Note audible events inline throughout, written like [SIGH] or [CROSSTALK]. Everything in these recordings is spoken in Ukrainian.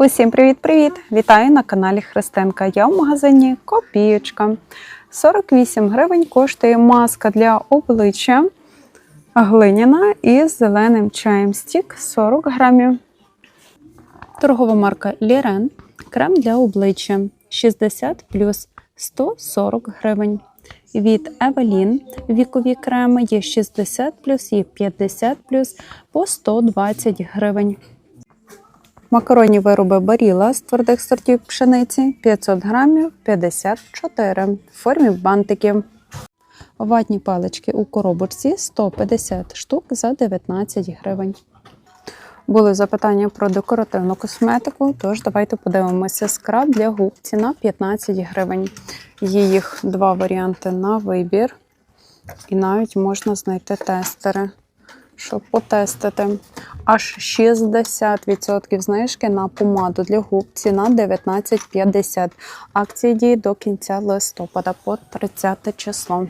Усім привіт-привіт! Вітаю на каналі Христинка. Я в магазині Копієчка. 48 гривень коштує маска для обличчя глиняна із зеленим чаєм стік 40 грамів. Торгова марка Лірен. Крем для обличчя 60 плюс 140 гривень. Від Евелін вікові креми є 60 плюс, є 50 плюс по 120 гривень. Макаронні вироби Баріла з твердих сортів пшениці 500 грамів 54 в формі бантиків. Ватні палички у коробочці 150 штук за 19 гривень. Були запитання про декоративну косметику, тож давайте подивимося скраб для губ. Ціна 15 гривень. Є їх два варіанти на вибір, і навіть можна знайти тестери, щоб потестити. Аж 60% знижки на помаду для губ. Ціна 19,50. Акції діють до кінця листопада по 30 число.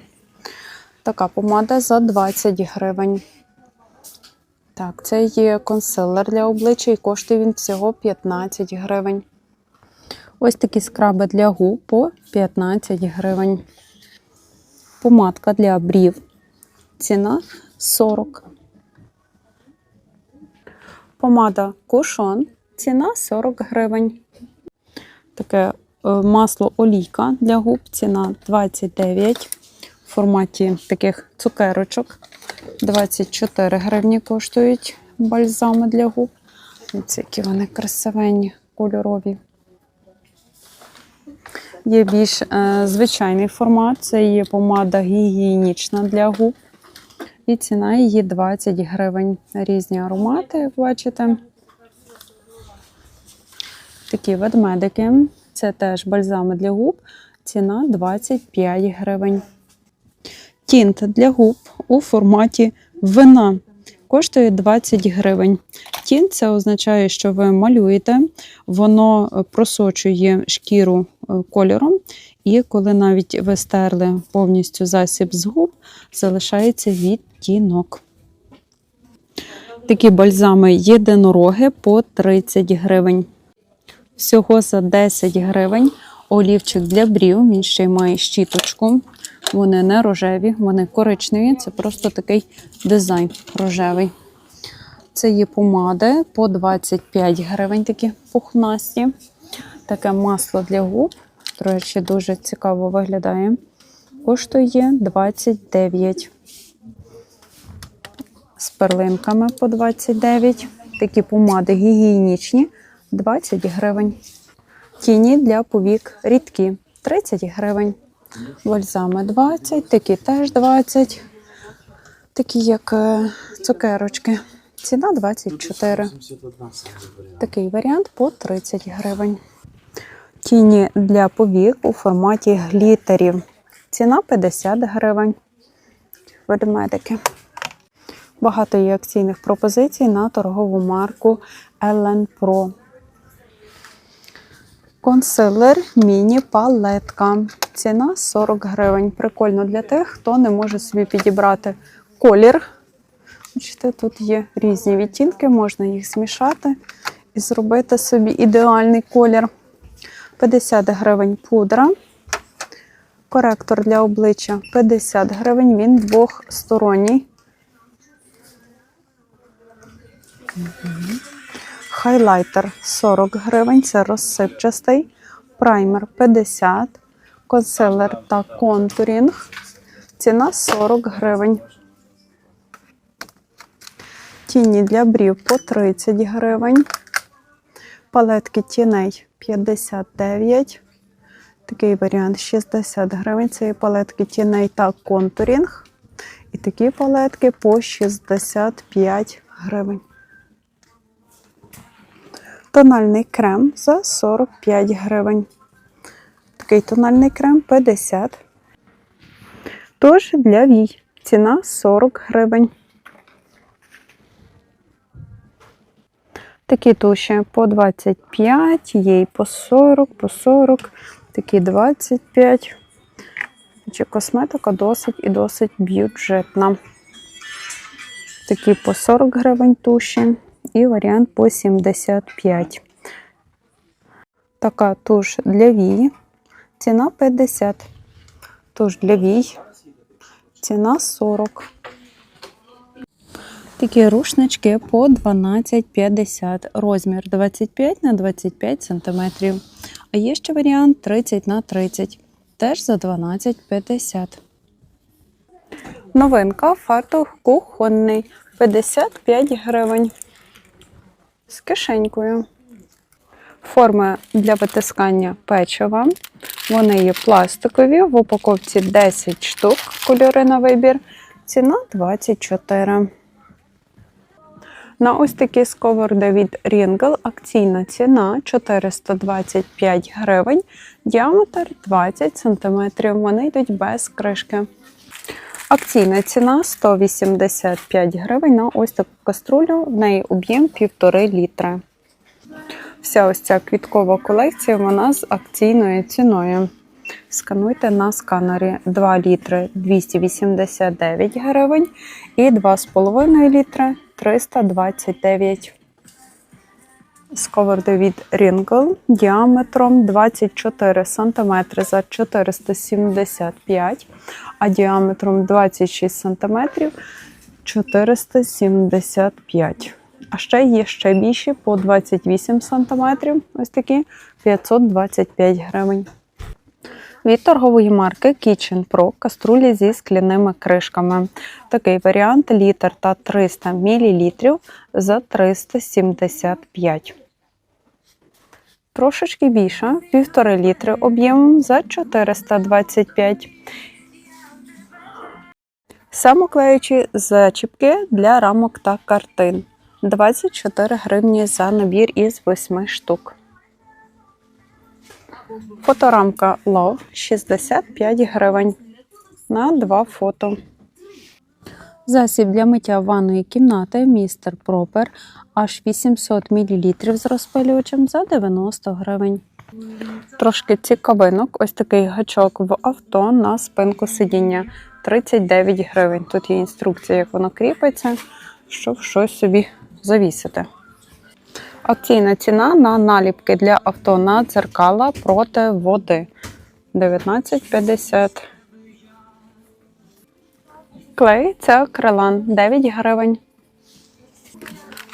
Така помада за 20 гривень. Так, це є консилер для обличчя і коштує він всього 15 гривень. Ось такі скраби для губ по 15 гривень. Помадка для брів. Ціна 40. Помада кушон. Ціна 40 гривень. Таке е, масло олійка для губ. Ціна 29 в форматі таких цукерочок. 24 гривні коштують бальзами для губ. Ось які вони красивенні, кольорові. Є більш е, звичайний формат. Це є помада гігієнічна для губ. І ціна її 20 гривень. Різні аромати, як бачите. Такі ведмедики. Це теж бальзами для губ. Ціна 25 гривень. Тінт для губ у форматі вина коштує 20 гривень. Тінт це означає, що ви малюєте, воно просочує шкіру е, кольором, і коли навіть ви стерли повністю засіб з губ, залишається відтінок. Такі бальзами єдинороги по 30 гривень. Всього за 10 гривень олівчик для брів, він ще й має щіточку. Вони не рожеві, вони коричневі. Це просто такий дизайн рожевий. Це є помади по 25 гривень, такі пухнасті. Таке масло для губ. До речі, дуже цікаво виглядає. Коштує 29. З перлинками по 29. Такі помади гігієнічні 20 гривень. Тіні для повік рідкі 30 гривень. Бальзами 20, такі теж 20. Такі, як е, цукерочки. Ціна 24. Такий варіант по 30 гривень. Тіні для повік у форматі глітерів. Ціна 50 гривень. Ведмедики. Багато є акційних пропозицій на торгову марку Ellen Pro. Консилер міні-палетка. Ціна 40 гривень. Прикольно для тих, хто не може собі підібрати колір. Бачите, тут є різні відтінки, можна їх змішати і зробити собі ідеальний колір. 50 гривень пудра. Коректор для обличчя 50 гривень, він двохсторонній. Хайлайтер 40 гривень, це розсипчастий. Праймер 50, консилер та контурінг. Ціна 40 гривень. Тіні для брів по 30 гривень. Палетки тіней 59. Такий варіант 60 гривень. Це є палетки тіней та контурінг. І такі палетки по 65 гривень. Тональний крем за 45 гривень. Такий тональний крем 50. Тож для вій ціна 40 гривень. Такі туші по 25, є і по 40, по 40, такі 25. Чи косметика досить і досить бюджетна. Такі по 40 гривень туші і варіант по 75. Така туш для вії. Ціна 50. Туш для вій. Ціна 40. Такі рушнички по 12,50. Розмір 25 на 25 см. А є ще варіант 30 на 30. Теж за 12,50. Новинка фартух кухонний 55 гривень. З кишенькою. Форми для витискання печива. Вони є пластикові. В упаковці 10 штук. Кольори на вибір. Ціна 24. На ось такі сковороди від Ringel акційна ціна 425 гривень, діаметр 20 см. Вони йдуть без кришки. Акційна ціна 185 гривень на ось таку каструлю. В неї об'єм 1,5 літра. Вся ось ця квіткова колекція вона з акційною ціною. Скануйте на сканері 2 літри 289 гривень і 2,5 літри 329. Сковороди від Ringel діаметром 24 см за 475, а діаметром 26 см 475. А ще є ще більші по 28 см, ось такі 525 гривень. Від торгової марки Kitchen Pro каструлі зі скляними кришками. Такий варіант літр та 300 мл за 375. Трошечки більша, 1,5 літри об'ємом за 425. Самоклеючі зачіпки для рамок та картин. 24 гривні за набір із 8 штук. Фоторамка Love 65 гривень на 2 фото. Засіб для миття ванної кімнати Містер Пропер аж 800 мл з розпилювачем за 90 гривень. Трошки цікавинок, ось такий гачок в авто на спинку сидіння 39 гривень. Тут є інструкція, як воно кріпиться, щоб щось собі завісити. Акційна ціна на наліпки для авто на дзеркала проти води 19,50. Клей це акрилан 9 гривень.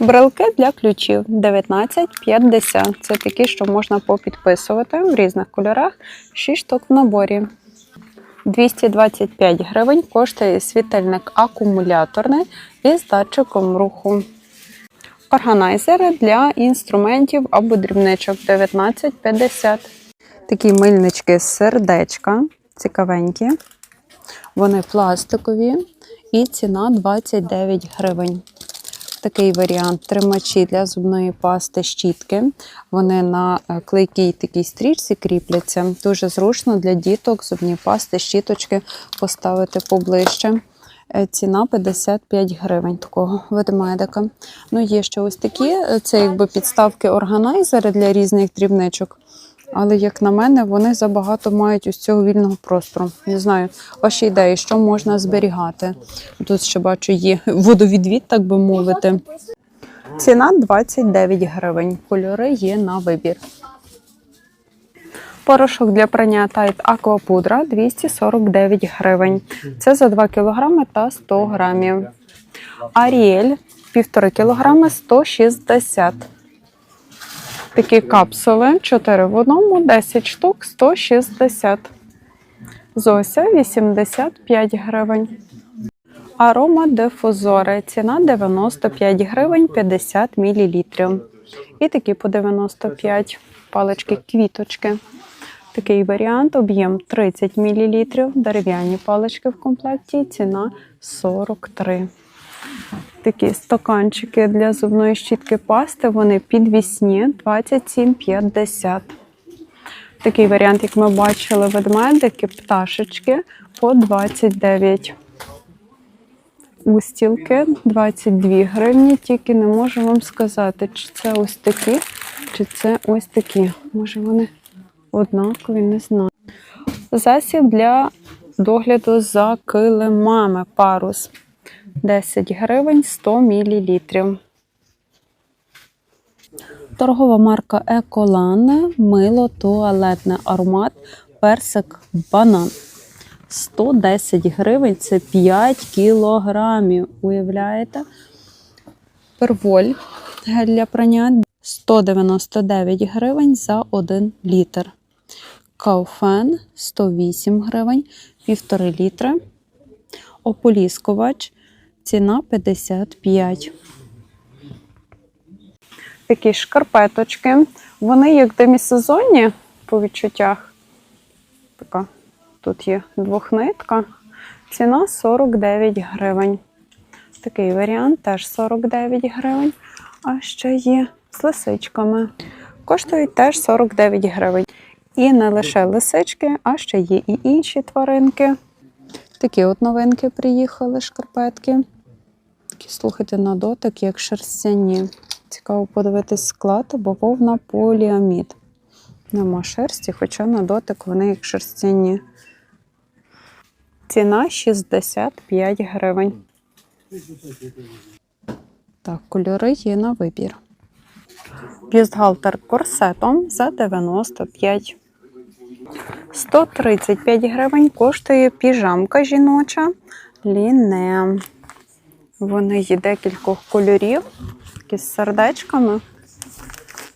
Брелки для ключів 19,50. Це такі, що можна попідписувати в різних кольорах. 6 штук в наборі. 225 гривень коштує світильник акумуляторний із датчиком руху. Органайзери для інструментів або дрібничок 19,50. Такі мильнички з сердечка, цікавенькі. Вони пластикові і ціна 29 гривень. Такий варіант тримачі для зубної пасти щітки. Вони на е, клейкій такій стрічці кріпляться. Дуже зручно для діток зубні пасти, щіточки поставити поближче. Е, Ціна 55 гривень такого ведмедика. Ну, є ще ось такі, е, це якби підставки органайзери для різних дрібничок. Але, як на мене, вони забагато мають ось цього вільного простору. Не знаю, ваші ідеї, що можна зберігати. Тут ще бачу, є водовідвід, так би мовити. Ціна 29 гривень. Кольори є на вибір. Порошок для прання Aqua Pudra 249 гривень. Це за 2 кг та 100 грамів. Аріель 1,5 кг 160 Такі капсули 4 в одному, 10 штук 160. Зося 85 гривень. Арома дифузори. Ціна 95 гривень 50 мл. І такі по 95 палички квіточки. Такий варіант, об'єм 30 мл, дерев'яні палички в комплекті, ціна 43. Такі стаканчики для зубної щітки пасти, вони підвісні 27,50. Такий варіант, як ми бачили, ведмедики, пташечки по 29. Устілки 22 гривні, тільки не можу вам сказати, чи це ось такі, чи це ось такі. Може вони однакові, не знаю. Засіб для догляду за килимами парус 10 гривень 100 мл. Торгова марка Еколане, мило туалетне, аромат, персик, банан. 110 гривень це 5 кілограмів. Уявляєте? Перволь для прання 199 гривень за 1 літр. Кауфен 108 гривень, 1,5 літри. Ополіскувач ціна 55. Такі шкарпеточки. Вони як демісезонні по відчуттях. Така тут є двохнитка. Ціна 49 гривень. Такий варіант теж 49 гривень. А ще є з лисичками. Коштують теж 49 гривень. І не лише лисички, а ще є і інші тваринки. Такі от новинки приїхали, шкарпетки. Такі, слухайте, на дотик, як шерстяні. Цікаво подивитись склад, бо вовна поліамід. Нема шерсті, хоча на дотик вони як шерстяні. Ціна 65 гривень. Так, кольори є на вибір. Бюстгальтер корсетом за 95. 135 гривень коштує піжамка жіноча ліне. Вони є декількох кольорів, такі з сердечками.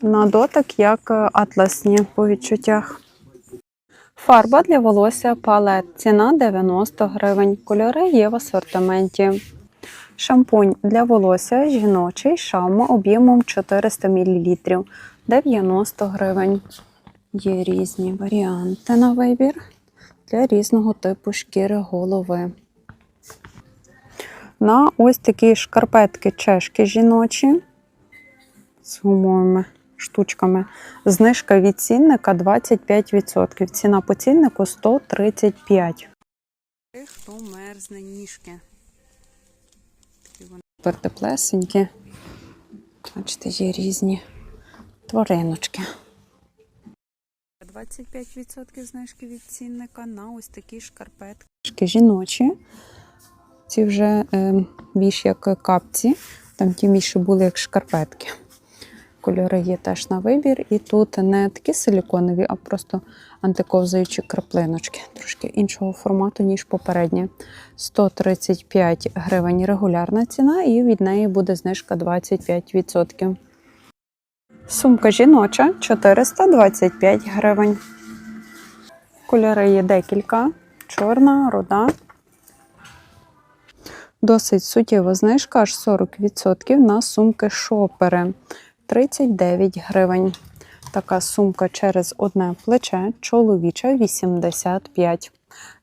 На дотик, як атласні по відчуттях. Фарба для волосся палет. Ціна 90 гривень. Кольори є в асортименті. Шампунь для волосся жіночий шаума об'ємом 400 мл 90 гривень. Є різні варіанти на вибір для різного типу шкіри голови. На ось такі шкарпетки чешки жіночі з гумовими штучками. Знижка від цінника 25%. Ціна по ціннику 135. Хто мерзне ніжки. Такі вони тепер теплесенькі. Бачите, є різні твариночки. 25% знижки від цінника на ось такі шкарпетки. Жіночі. Ці вже е, більш як капці. Там ті більше були як шкарпетки. Кольори є теж на вибір. І тут не такі силіконові, а просто антиковзаючі краплиночки. Трошки іншого формату, ніж попередні. 135 гривень регулярна ціна, і від неї буде знижка 25%. Сумка жіноча 425 гривень. Кольори є декілька: чорна, руда. Досить суттєва знижка, аж 40% на сумки шопери 39 гривень. Така сумка через одне плече, чоловіча 85.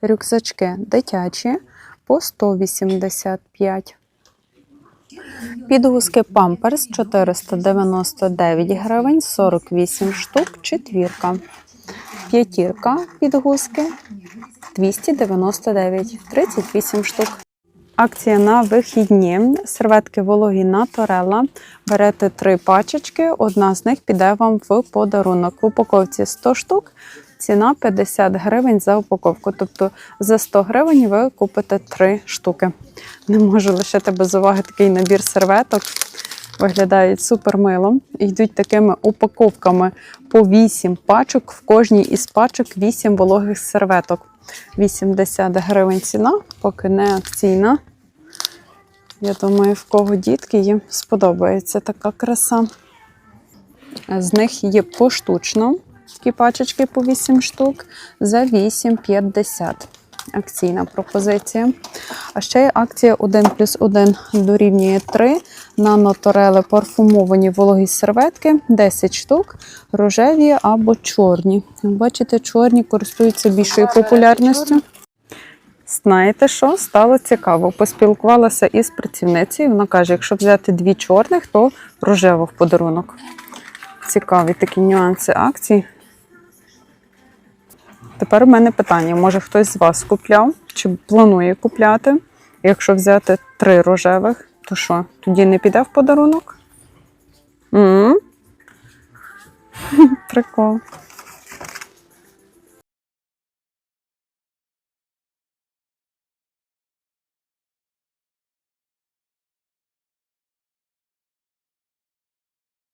Рюкзачки дитячі по 185. Підгузки Pampers 499 гривень, 48 штук, четвірка. П'ятірка підгузки 299, 38 штук. Акція на вихідні. Серветки вологі Наторелла. Берете три пачечки, одна з них піде вам в подарунок. В упаковці 100 штук, ціна 50 гривень за упаковку. Тобто за 100 гривень ви купите три штуки. Не можу лишити без уваги такий набір серветок. Виглядають супер мило. Йдуть такими упаковками по 8 пачок. В кожній із пачок 8 вологих серветок. 80 гривень ціна, поки не акційна. Я думаю, в кого дітки їм сподобається така краса. З них є поштучно такі пачечки по 8 штук за 8,50. Акційна пропозиція. А ще є акція 1 плюс 1 дорівнює 3 на наторели парфумовані вологі серветки 10 штук, рожеві або чорні. Бачите, чорні користуються більшою популярністю. Знаєте що? Стало цікаво. Поспілкувалася із працівницею. Вона каже, якщо взяти дві чорних, то рожево в подарунок. Цікаві такі нюанси акцій. Тепер у мене питання: може хтось з вас купляв чи планує купляти? Якщо взяти три рожевих, то що, тоді не піде в подарунок? М? [LAUGHS] Прикол.